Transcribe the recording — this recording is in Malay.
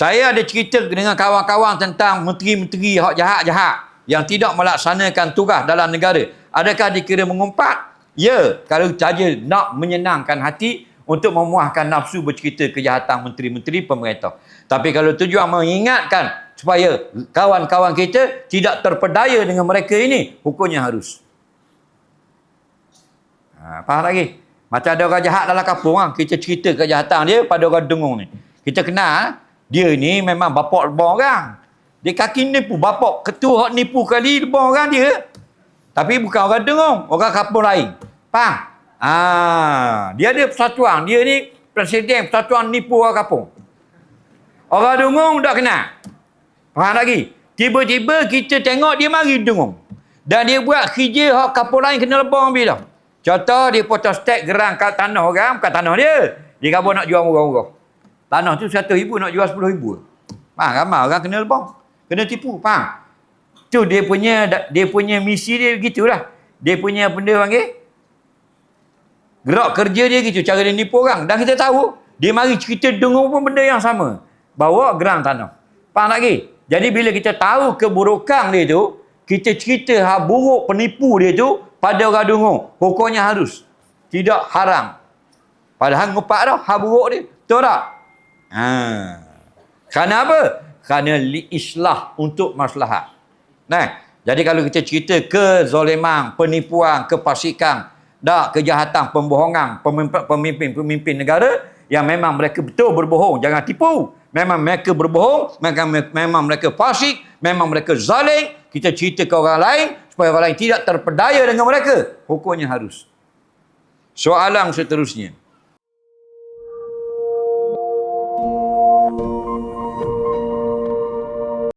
Saya ada cerita dengan kawan-kawan tentang menteri-menteri hak jahat-jahat yang tidak melaksanakan tugas dalam negara. Adakah dikira mengumpat? Ya, kalau saja nak menyenangkan hati untuk memuahkan nafsu bercerita kejahatan menteri-menteri pemerintah. Tapi kalau tujuan mengingatkan supaya kawan-kawan kita tidak terpedaya dengan mereka ini, hukumnya harus. Ha, faham lagi? Macam ada orang jahat dalam kampung, ha? kita cerita kejahatan dia pada orang dengung ni. Kita kenal, dia ni memang bapak lebah orang. Dia kaki nipu, bapak ketua hak nipu kali lebah orang dia. Tapi bukan orang dengung, orang kampung lain. Faham? Ah, dia ada persatuan. Dia ni presiden persatuan nipu orang kampung. Orang dengung tak kenal. Faham lagi? Tiba-tiba kita tengok dia mari dengung. Dan dia buat kerja hak kampung lain kena lebah ambil dah. Contoh dia potong stek gerang kat tanah orang, kat tanah dia. Dia kata nak jual murah-murah. Tanah tu satu ribu nak jual sepuluh ribu. Faham? Ramai orang kena lebah. Kena tipu. Faham? Tu dia punya dia punya misi dia gitulah. Dia punya benda panggil gerak kerja dia gitu cara dia nipu orang dan kita tahu dia mari cerita dengar pun benda yang sama bawa gerang tanah faham lagi jadi bila kita tahu keburukan dia tu kita cerita hak buruk penipu dia tu pada orang dengar hukumnya harus tidak haram padahal ngupak dah hak buruk dia betul tak ha. kerana apa? Kerana li islah untuk maslahat. Nah jadi kalau kita cerita kezoliman penipuan kepasikan dah kejahatan pembohongan pemimpin-pemimpin negara yang memang mereka betul berbohong jangan tipu. Memang mereka berbohong memang, memang mereka fasik memang mereka zalim. Kita cerita ke orang lain supaya orang lain tidak terpedaya dengan mereka. Hukumnya harus. Soalan seterusnya